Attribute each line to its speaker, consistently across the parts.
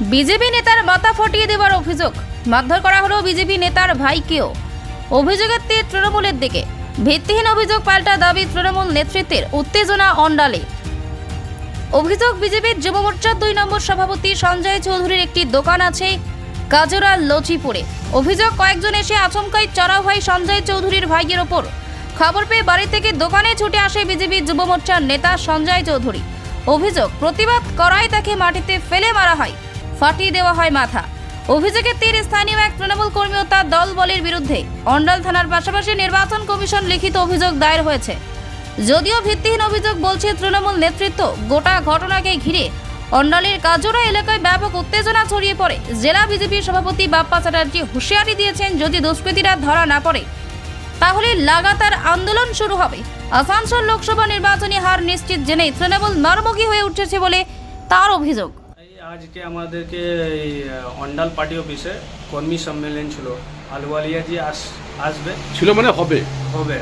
Speaker 1: BJP নেতার মাথা ফটিয়ে দেওয়ার অভিযোগ। মারধর করা হলো বিজেপি নেতার ভাইকেও। অভিযোগের তীর তৃণমূলের দিকে। ভিত্তিহীন অভিযোগ পাল্টা দাবি তৃণমূল নেতৃত্বের উত্তেজনা অন্ডালে অভিযোগ, বিজেপির যুব মোর্চার দুই নম্বর সভাপতি সঞ্জয় চৌধুরীর একটি দোকান আছে কাজরা লচিপুরে। অভিযোগ, কয়েকজন এসে আচমকাই চড়াও হয় সঞ্জয় চৌধুরীর ভাইয়ের ওপর। খবর পেয়ে বাড়ি থেকে দোকানে ছুটে আসে বিজেপি যুব মোর্চার নেতা সঞ্জয় চৌধুরী। অভিযোগ, প্রতিবাদ করায় তাকে মাটিতে ফেলে মারা হয়। ফাটিয়ে দেওয়া হয় মাথা। অভিযোগে তীর স্থানীয় এক তৃণমূল কর্মী ও তার দল বলের বিরুদ্ধে অন্ডাল থানার পাশাপাশি নির্বাচন কমিশন লিখিত অভিযোগ দায়ের হয়েছে। যদিও ভিত্তিহীন অভিযোগ বলছে তৃণমূল নেতৃত্ব, গোটা ঘটনাকে ঘিরে অন্ডালের কাজরা এলাকায় ব্যাপক উত্তেজনা ছড়িয়ে পড়ে। জেলা বিজেপির সভাপতি বাপ্পা চ্যাটার্জি হুঁশিয়ারি দিয়েছেন, যদি দুষ্কৃতীরা ধরা না পড়ে, তাহলে লাগাতার আন্দোলন শুরু হবে। আসানসোল লোকসভা নির্বাচনী হার নিশ্চিত জেনেই তৃণমূল নরমুখী হয়ে উঠেছে বলে তার অভিযোগ।
Speaker 2: আজকে আমাদেরকে এই অন্ডাল পার্টি অফিসে কর্মী সম্মেলন ছিল আলুয়ালিয়া জি আস আসবে
Speaker 3: ছিল মানে হবে
Speaker 2: হবে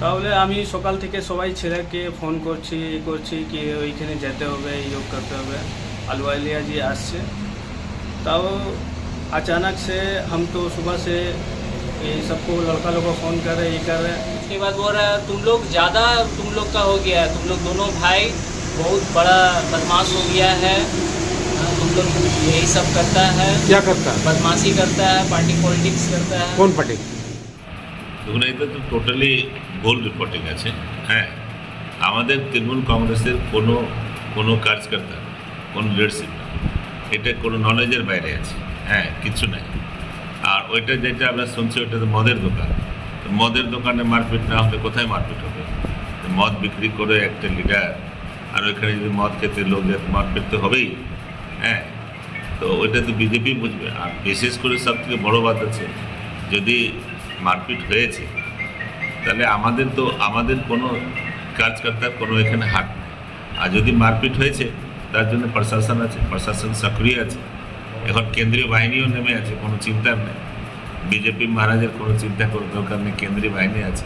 Speaker 2: তাহলে আমি সকাল থেকে সবাই ছেলেকে ফোন করছি ই করছি কি ওইখানে যেতে হবে ইয়োগ করতে হবে अलवालिया जी আসছে तब अचानक से हम तो सुबह से ये सबको लड़का लोग को फ़ोन कर रहे ये कर रहे
Speaker 4: उसके बाद बोल रहा है तुम लोग ज़्यादा तुम लोग का हो गया है तुम लोग दोनों भाई बहुत बड़ा बदमाश हो गया है हाँ, तुम लोग यही सब करता है
Speaker 3: क्या करता है
Speaker 4: बदमाशी करता है पार्टी पॉलिटिक्स करता है
Speaker 3: कौन पार्टी
Speaker 5: দেখুন এটা তো টোটালি ভুল রিপোর্টিং আছে হ্যাঁ আমাদের তৃণমূল কংগ্রেসের কোনো কোনো কার্যকর্তা কোনো লিডারশিপ না এটা কোনো নলেজের বাইরে আছে হ্যাঁ কিছু নাই আর ওইটা যেটা আমরা শুনছি ওইটা তো মদের দোকান তো মদের দোকানে মারপিট না হলে কোথায় মারপিট হবে তো মদ বিক্রি করে একটা লিডার আর ওইখানে যদি মদ খেতে লোক যায় তো মারপিট তো হবেই হ্যাঁ তো ওইটা তো বিজেপি বুঝবে। আর বিশেষ করে সব থেকে বড়ো বাদ আছে যদি মারপিট হয়েছে, তাহলে আমাদের তো, আমাদের কোনো কাজকর্তার কোনো এখানে হাট নেই। আর যদি মারপিট হয়েছে, তার জন্য প্রশাসন আছে, প্রশাসন সক্রিয় আছে। এখন কেন্দ্রীয় বাহিনীও নেমে আছে, কোনো চিন্তার নেই। বিজেপি মহারাজের কোনো চিন্তা করার দরকার নেই, কেন্দ্রীয় বাহিনী আছে।